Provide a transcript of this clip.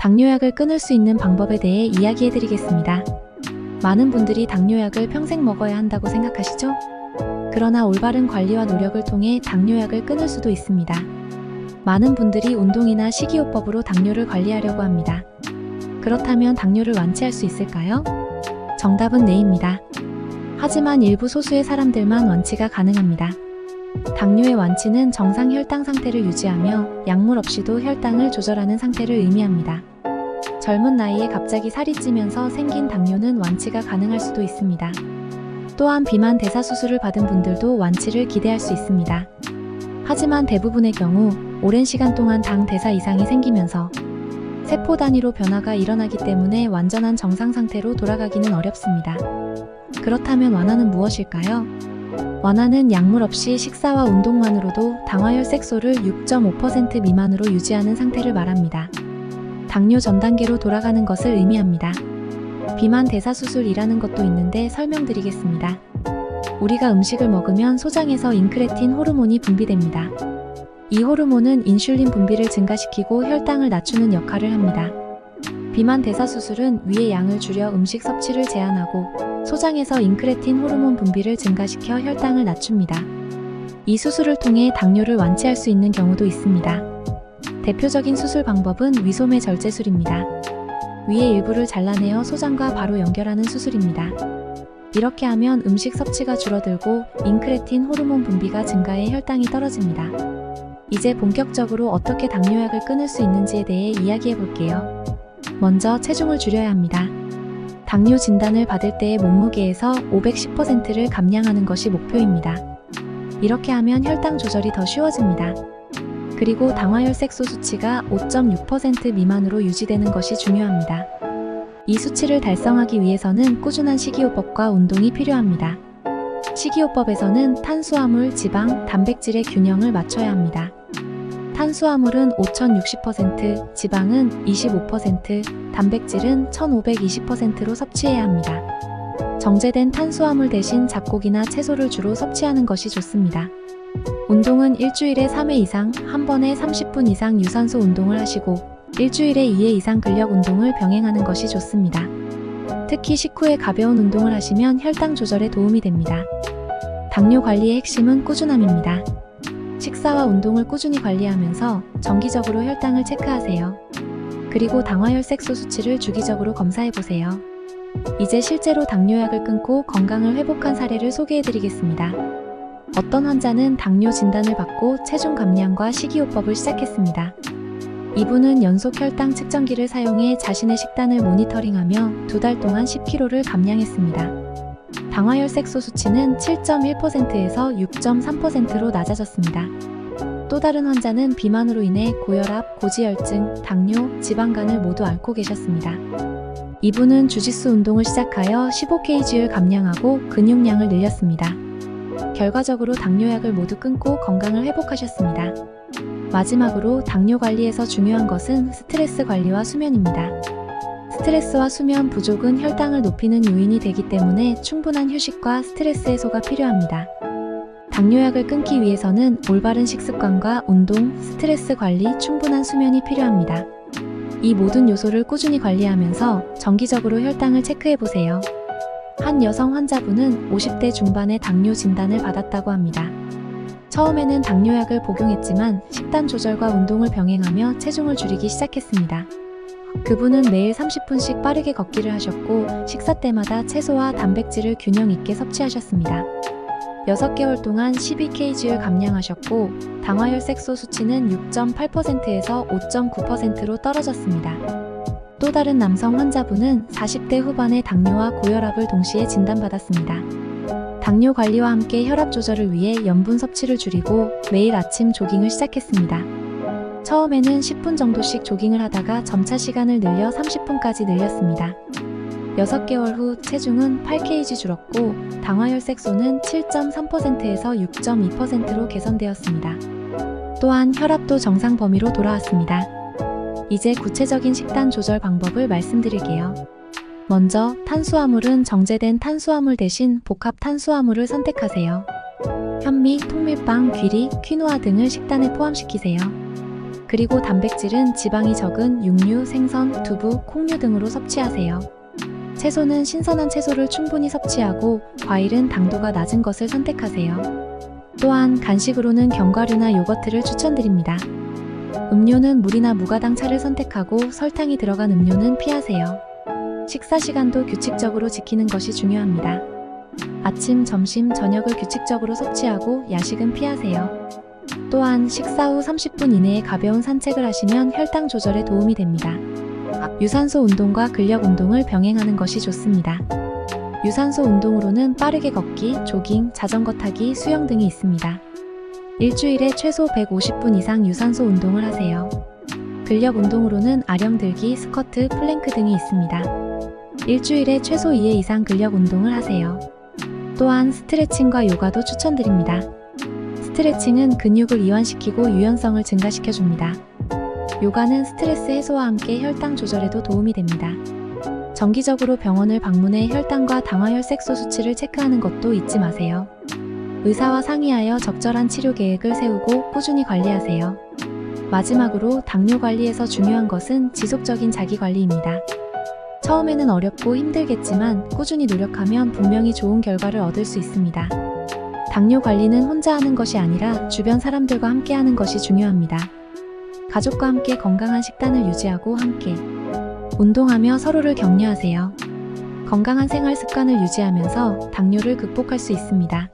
당뇨약을 끊을 수 있는 방법에 대해 이야기해 드리겠습니다. 많은 분들이 당뇨약을 평생 먹어야 한다고 생각하시죠? 그러나 올바른 관리와 노력을 통해 당뇨약을 끊을 수도 있습니다. 많은 분들이 운동이나 식이요법으로 당뇨를 관리하려고 합니다. 그렇다면 당뇨를 완치할 수 있을까요? 정답은 네입니다. 하지만 일부 소수의 사람들만 완치가 가능합니다. 당뇨의 완치는 정상 혈당 상태를 유지하며 약물 없이도 혈당을 조절하는 상태를 의미합니다. 젊은 나이에 갑자기 살이 찌면서 생긴 당뇨는 완치가 가능할 수도 있습니다. 또한 비만 대사 수술을 받은 분들도 완치를 기대할 수 있습니다. 하지만 대부분의 경우 오랜 시간 동안 당 대사 이상이 생기면서 세포 단위로 변화가 일어나기 때문에 완전한 정상 상태로 돌아가기는 어렵습니다. 그렇다면 완화는 무엇일까요? 완화는 약물 없이 식사와 운동만으로도 당화혈 색소를 6.5% 미만으로 유지하는 상태를 말합니다. 당뇨 전 단계로 돌아가는 것을 의미합니다. 비만 대사 수술이라는 것도 있는데 설명드리겠습니다. 우리가 음식을 먹으면 소장에서 인크레틴 호르몬이 분비됩니다. 이 호르몬은 인슐린 분비를 증가시키고 혈당을 낮추는 역할을 합니다. 비만 대사 수술은 위의 양을 줄여 음식 섭취를 제한하고 소장에서 인크레틴 호르몬 분비를 증가시켜 혈당을 낮춥니다. 이 수술을 통해 당뇨를 완치할 수 있는 경우도 있습니다. 대표적인 수술 방법은 위소매 절제술입니다. 위의 일부를 잘라내어 소장과 바로 연결하는 수술입니다. 이렇게 하면 음식 섭취가 줄어들고 인크레틴 호르몬 분비가 증가해 혈당이 떨어집니다. 이제 본격적으로 어떻게 당뇨약을 끊을 수 있는지에 대해 이야기해 볼게요. 먼저 체중을 줄여야 합니다. 당뇨 진단을 받을 때의 몸무게에서 510%를 감량하는 것이 목표입니다. 이렇게 하면 혈당 조절이 더 쉬워집니다. 그리고 당화혈색소 수치가 5.6% 미만으로 유지되는 것이 중요합니다. 이 수치를 달성하기 위해서는 꾸준한 식이요법과 운동이 필요합니다. 식이요법에서는 탄수화물, 지방, 단백질의 균형을 맞춰야 합니다. 탄수화물은 5060%, 지방은 25%, 단백질은 1520%로 섭취해야 합니다. 정제된 탄수화물 대신 잡곡이나 채소를 주로 섭취하는 것이 좋습니다. 운동은 일주일에 3회 이상, 한 번에 30분 이상 유산소 운동을 하시고, 일주일에 2회 이상 근력 운동을 병행하는 것이 좋습니다. 특히 식후에 가벼운 운동을 하시면 혈당 조절에 도움이 됩니다. 당뇨 관리의 핵심은 꾸준함입니다. 식사와 운동을 꾸준히 관리하면서 정기적으로 혈당을 체크하세요. 그리고 당화혈색소 수치를 주기적으로 검사해 보세요. 이제 실제로 당뇨약을 끊고 건강을 회복한 사례를 소개해 드리겠습니다. 어떤 환자는 당뇨 진단을 받고 체중 감량과 식이요법을 시작했습니다. 이분은 연속 혈당 측정기를 사용해 자신의 식단을 모니터링하며 두 달 동안 10kg를 감량했습니다. 당화혈 색소 수치는 7.1%에서 6.3%로 낮아졌습니다. 또 다른 환자는 비만으로 인해 고혈압, 고지혈증, 당뇨, 지방간을 모두 앓고 계셨습니다. 이분은 주짓수 운동을 시작하여 15kg를 감량하고 근육량을 늘렸습니다. 결과적으로 당뇨약을 모두 끊고 건강을 회복하셨습니다. 마지막으로 당뇨 관리에서 중요한 것은 스트레스 관리와 수면입니다. 스트레스와 수면 부족은 혈당을 높이는 요인이 되기 때문에 충분한 휴식과 스트레스 해소가 필요합니다. 당뇨약을 끊기 위해서는 올바른 식습관과 운동, 스트레스 관리, 충분한 수면이 필요합니다. 이 모든 요소를 꾸준히 관리하면서 정기적으로 혈당을 체크해 보세요. 한 여성 환자분은 50대 중반에 당뇨 진단을 받았다고 합니다. 처음에는 당뇨약을 복용했지만 식단 조절과 운동을 병행하며 체중을 줄이기 시작했습니다. 그분은 매일 30분씩 빠르게 걷기를 하셨고 식사 때마다 채소와 단백질을 균형 있게 섭취하셨습니다. 6개월 동안 12kg를 감량하셨고 당화혈색소 수치는 6.8%에서 5.9%로 떨어졌습니다. 또 다른 남성 환자분은 40대 후반에 당뇨와 고혈압을 동시에 진단받았습니다. 당뇨 관리와 함께 혈압 조절을 위해 염분 섭취를 줄이고 매일 아침 조깅을 시작했습니다. 처음에는 10분 정도씩 조깅을 하다가 점차 시간을 늘려 30분까지 늘렸습니다. 6개월 후 체중은 8kg 줄었고 당화혈색소는 7.3%에서 6.2%로 개선되었습니다. 또한 혈압도 정상 범위로 돌아왔습니다. 이제 구체적인 식단 조절 방법을 말씀드릴게요. 먼저 탄수화물은 정제된 탄수화물 대신 복합 탄수화물을 선택하세요. 현미, 통밀빵, 귀리, 퀴노아 등을 식단에 포함시키세요. 그리고 단백질은 지방이 적은 육류, 생선, 두부, 콩류 등으로 섭취하세요. 채소는 신선한 채소를 충분히 섭취하고 과일은 당도가 낮은 것을 선택하세요. 또한 간식으로는 견과류나 요거트를 추천드립니다. 음료는 물이나 무가당 차를 선택하고 설탕이 들어간 음료는 피하세요. 식사 시간도 규칙적으로 지키는 것이 중요합니다. 아침, 점심, 저녁을 규칙적으로 섭취하고 야식은 피하세요. 또한 식사 후 30분 이내에 가벼운 산책을 하시면 혈당 조절에 도움이 됩니다. 유산소 운동과 근력 운동을 병행하는 것이 좋습니다. 유산소 운동으로는 빠르게 걷기, 조깅, 자전거 타기, 수영 등이 있습니다. 일주일에 최소 150분 이상 유산소 운동을 하세요. 근력 운동으로는 아령 들기, 스쿼트, 플랭크 등이 있습니다. 일주일에 최소 2회 이상 근력 운동을 하세요. 또한 스트레칭과 요가도 추천드립니다. 스트레칭은 근육을 이완시키고 유연성을 증가시켜 줍니다. 요가는 스트레스 해소와 함께 혈당 조절에도 도움이 됩니다. 정기적으로 병원을 방문해 혈당과 당화혈색소 수치를 체크하는 것도 잊지 마세요. 의사와 상의하여 적절한 치료 계획을 세우고 꾸준히 관리하세요. 마지막으로 당뇨 관리에서 중요한 것은 지속적인 자기 관리입니다. 처음에는 어렵고 힘들겠지만 꾸준히 노력하면 분명히 좋은 결과를 얻을 수 있습니다. 당뇨 관리는 혼자 하는 것이 아니라 주변 사람들과 함께 하는 것이 중요합니다. 가족과 함께 건강한 식단을 유지하고 함께 운동하며 서로를 격려하세요. 건강한 생활 습관을 유지하면서 당뇨를 극복할 수 있습니다.